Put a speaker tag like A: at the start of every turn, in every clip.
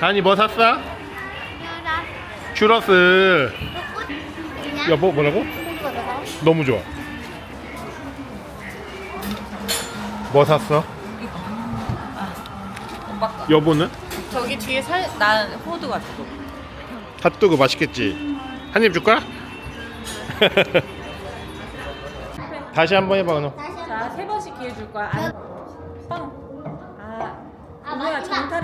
A: 다니 뭐 샀어? 츄러스
B: 그냥
A: 여보 뭐라고? 너무 좋아 뭐 샀어?
C: 오빠 거.
A: 여보는?
C: 저기 뒤에 살, 난 호두 같아.
A: 핫도그 맛있겠지? 한 입 줄까? 다시 한번 해봐 은호
B: 다시 한
C: 자, 세 번씩 기회 줄 거야. 안, 빵. 아,
B: 아,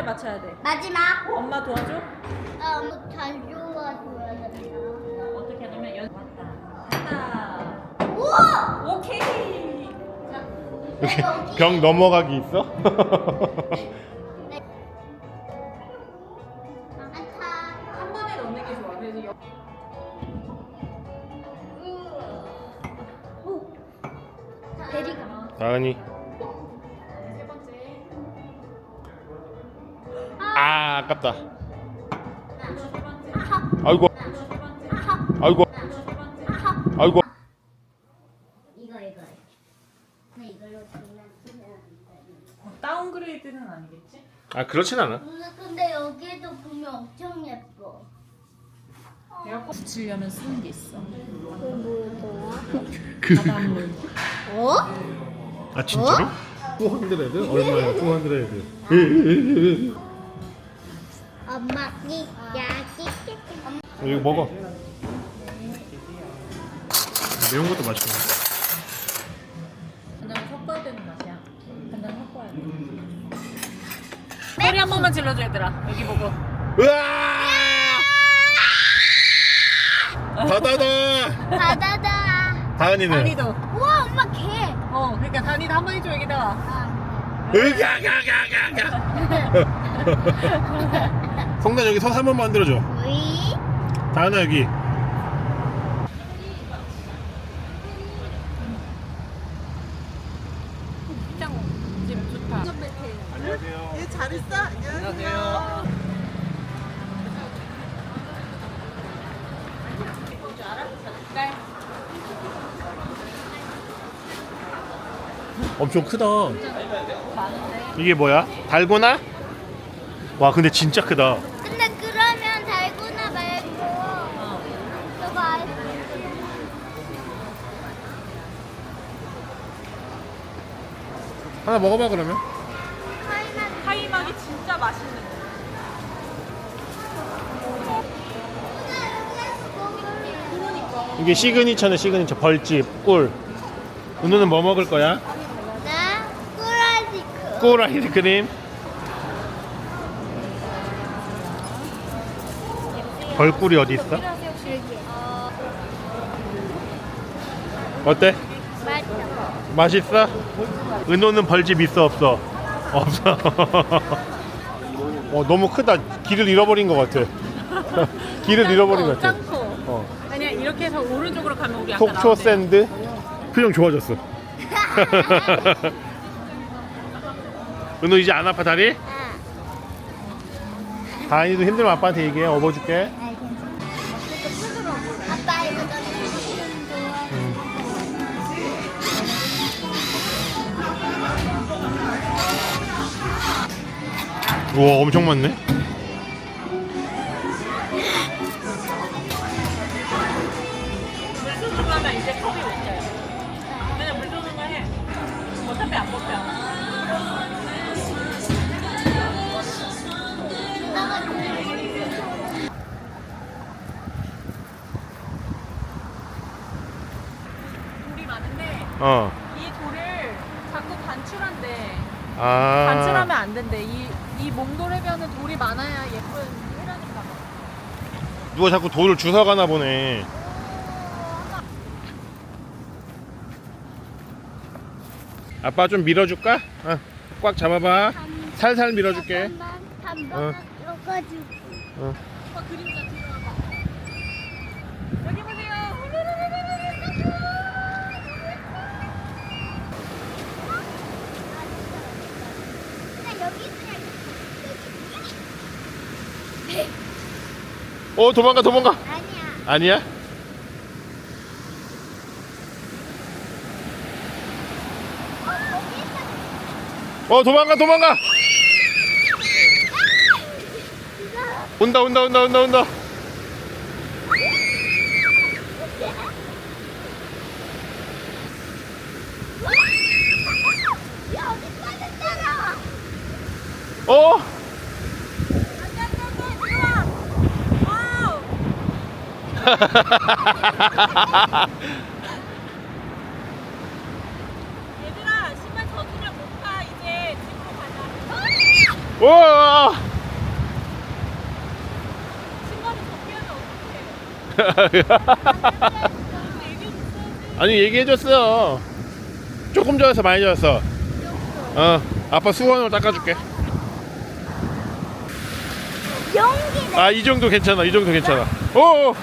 C: 정타를 맞춰야 돼.
B: 마지막.
C: 엄마 도와줘?
B: 아, 뭐잘 좋아줘야 된다.
C: 어떻게 하냐면 연 맞다. 하나.
B: 우와!
C: 오케이.
A: 이렇게 병 넘어가기 있어?
B: 안타.
C: 한 번에 넣는 게 좋아. 그래서 여...
B: 대리가.
A: 다은이 아 아깝다. 아이고. 아이고. 아이고
B: 이거 이거. 네, 이걸로.
C: 어, 다운그레이드는 아니겠지?
A: 아 그렇진 않아
B: 근데, 여기에도 보면 엄청 예뻐.
C: 붙이려면 쓰는 게 있어.
A: 그,
C: 바닷물.
B: 어?
A: 아 진짜로? 400 얼마야 400
B: 엄마 니 야기.
A: 이거 먹어 매운 것도 맛있네
C: 간장 섞어야 되는 맛이야. 간장 섞어야 돼. 소리 한 번만 질러줘 얘들아. 여기 보고.
A: 으아 바다다
B: 바다다.
A: 다은이는
C: 다니도.
B: 우와 엄마 개.
C: 어, 그러니까 다니도 한 번 해줘 여기다가.
B: 아.
A: 으가가가가가 성단 여기 서서 한 번만 만들어줘. 다은아 여기 엄청 크다 이게 뭐야? 달고나? 와 근데 진짜 크다
B: 근데 그러면 달고나 말고 저거 알.
A: 하나 먹어봐 그러면
C: 진짜 맛있는 거.
A: 이게 시그니처네 시그니처 벌집 꿀 은우는 뭐 먹을 거야? 꿀 아이스크림 벌꿀이 어디 있어? 어때?
B: 맛있어.
A: 맛있어? 은호는 벌집 있어 없어? 없어 어, 너무 크다 길을 잃어버린 것 같아 길을 잃어버린 것 같아. 어.
C: 아니야 이렇게 해서 오른쪽으로 가면 우리 아까
A: 속초
C: 데.
A: 샌드 표정 좋아졌어 은호 이제 안 아파 다리?
B: 아,
A: 다인이도 힘들면 아빠한테 얘기해 업어줄게
B: 아, 괜찮아. 아빠 이거 너무 좋아.
A: 우와 엄청 많네
C: 물 쏟는 거 하면 이제 컵이 못 돼. 그냥 물 쏟는 거 해. 어차피 안 먹혀.
A: 어.
C: 이 돌을 자꾸 반출한대.
A: 아.
C: 반출하면 안 된대. 이, 이 몽돌 해변은 돌이 많아야 예쁜 해변인가 봐.
A: 누가 자꾸 돌을 주워 가나 보네. 아빠 좀 밀어줄까? 어, 꽉 잡아봐. 살살 밀어줄게.
B: 한번
A: 어.
B: 넣어가지고.
A: 어.
C: 오빠 그림자 뒤로 와봐. 여기 보세요.
B: 그냥 여기 그냥
A: 어 도망가 도망가.
B: 아니야.
A: 아니야?
B: 어 거기. 어
A: 도망가 도망가. 온다 온다 온다 온다 온다
B: 야 어디 빠졌잖아.
A: 어?
C: 와우. 얘들아 신발 젖으면 못 가. 이제 집으로 가자.
A: 와
C: 신발이 젖으면 어떡해. 얘기
A: 아니 얘기해줬어 조금 젖어서 많이 젖었어 어 아빠 수건으로 닦아줄게
B: 용기네.
A: 아이 정도 괜찮아 이 정도 괜찮아 오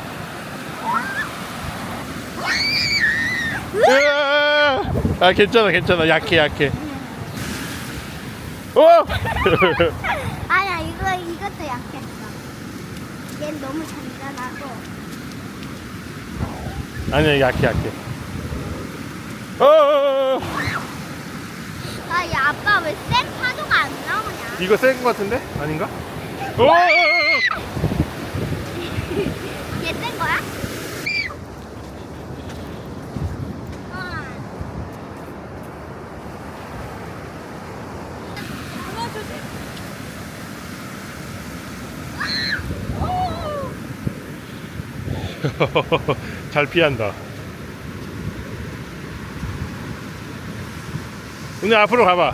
A: 으아! 아 괜찮아 괜찮아 약해 약해 어
B: 아니야 이거 이것도 약했어. 얘는 너무 잔잔하고.
A: 아니야 약해 약해 어
B: 아야 아빠 왜 센 파도가 안 나오냐?
A: 이거 센거 같은데 아닌가 오
B: 얘센 거야? 어.
C: 그만 조심.
A: 잘 피한다. 오늘 앞으로 가봐.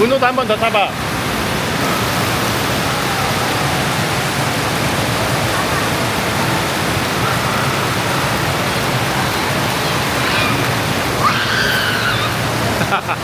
A: 은호도 한 번 더 타봐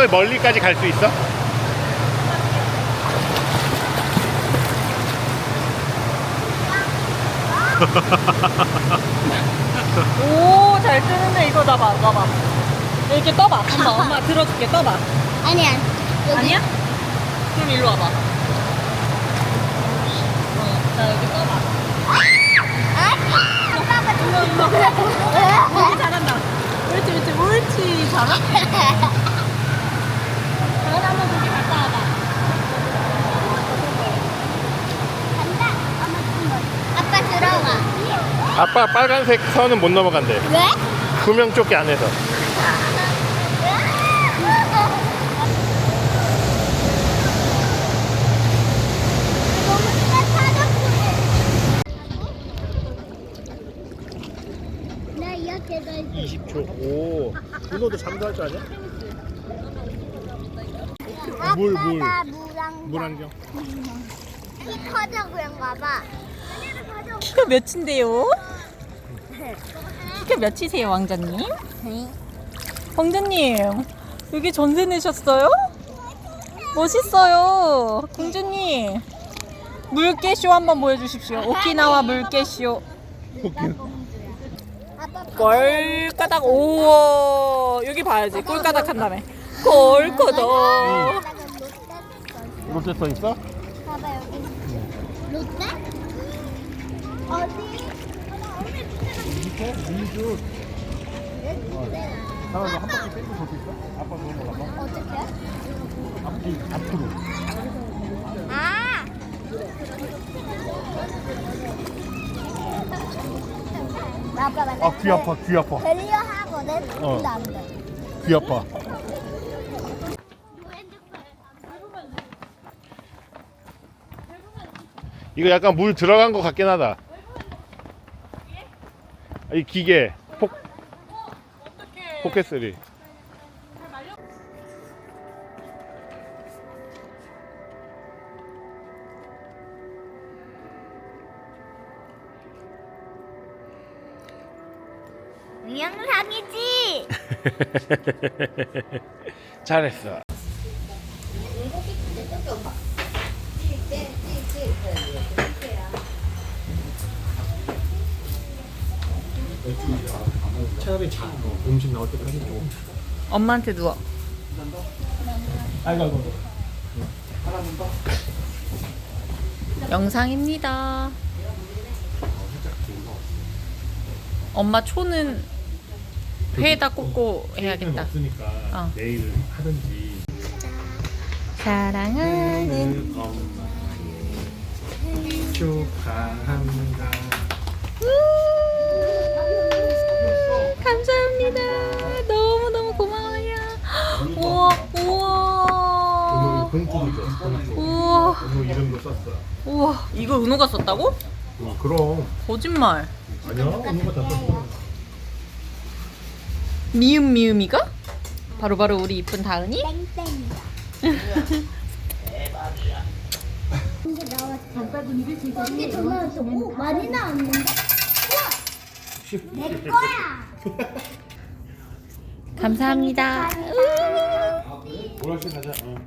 A: 저 멀리까지 갈 수 있어?
C: 오, 잘 뜨는데 이거 나봐, 나봐. 이렇게 떠봐. 엄마, 엄마 들어줄게. 떠봐.
B: 아니야. 여기.
C: 아니야? 그럼 일로 와봐. 어, 자 여기 떠봐.
B: 아빠가
C: 일로 일로. 오, 잘한다. 옳지, 옳지, 옳지. 잘하. 잘 한번 저기 갔다 와봐.
B: 간다. 엄마 좀 아빠
A: 빨간색 선은 못 넘어간대.
B: 왜?
A: 구명 조끼 안에서.
B: 너무 나 이렇게 널
A: 20초. 오. 은호도 잠도 할 줄 아냐? 물, 물.
B: 아빠가 물안경.
A: 물안경
B: 키 커져 그런가 봐.
C: 키가 몇인데요? 키가 몇이세요, 왕자님? 왕자님, 여기 전세 내셨어요? 멋있어요. 공주님. 물개쇼 한번 보여주십시오. 오키나와 물개쇼.
B: 아빠
C: 꼴까닥 오 여기 봐야지 꼴까닥 한 다음에 꼴까닥
A: 롯데 써 있어?
B: 봐봐 여기. 롯데? 어디?
A: 밑에 미주 하나 한 바퀴 빼고 볼수 있어? 아빠 좋은 거 봐봐
B: 어떻게?
A: 앞뒤 앞으로
B: 아. 아빠 나
A: 아귀 아파 귀 아파
B: 벨리어 하거든.
A: 어.
B: 근데 안 돼.
A: 귀 아파 이거 약간 물 들어간 것 같긴 하다. 아, 이 기계 폭 포켓 3. 영상이지. 잘했어. 차라리 자 음식 나올 때까지 좀.
C: 엄마한테 누워.
A: 아이고 아이고.
C: 영상입니다. 엄마 초는 회에다 꽂고 해야겠다.
A: 없으니까
C: 어.
A: 내일 하든지.
C: 사랑하는
A: 축하합니다.
C: 감사합니다. 너무 너무 고마워요. 우와 우와. 우와
A: 은호 이름도 썼어.
C: 우와 이걸 은호가 썼다고?
A: 어, 그럼
C: 거짓말.
A: 아니야 은호가 다 썼어.
C: 미음 미음이가? 바로 바로 우리 이쁜 다은이?
B: 땡땡이다. 이게 나왔어. 이게 더 나왔어. 오, 많이 나왔는데? 우와! 내 거야!
C: 감사합니다.
A: 오락실 가자. 응.